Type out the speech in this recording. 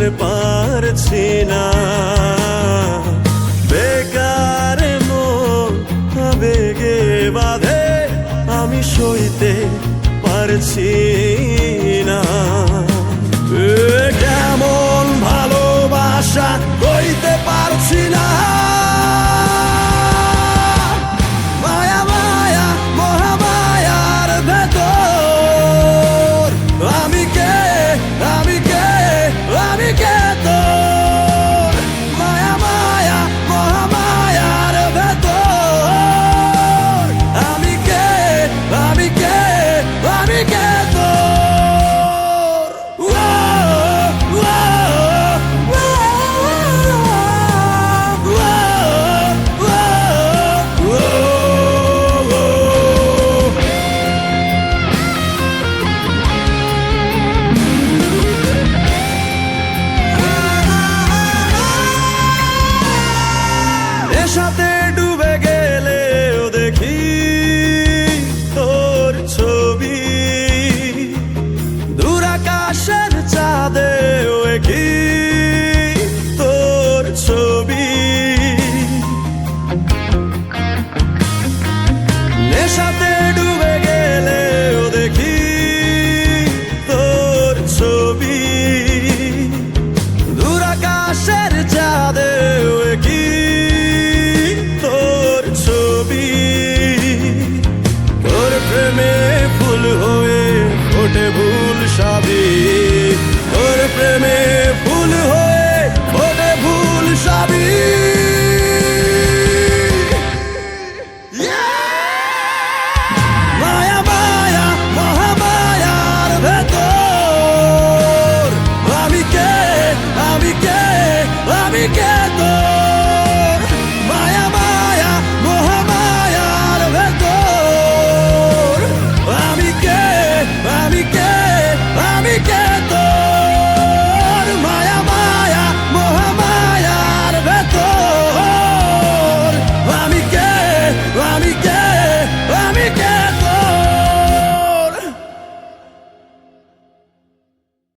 আর পারছি না বেকার মন বাঁধে, আমি সইতে পারছি না। কেমন ভালোবাসা কইতে পারছি না। নেশাতে women.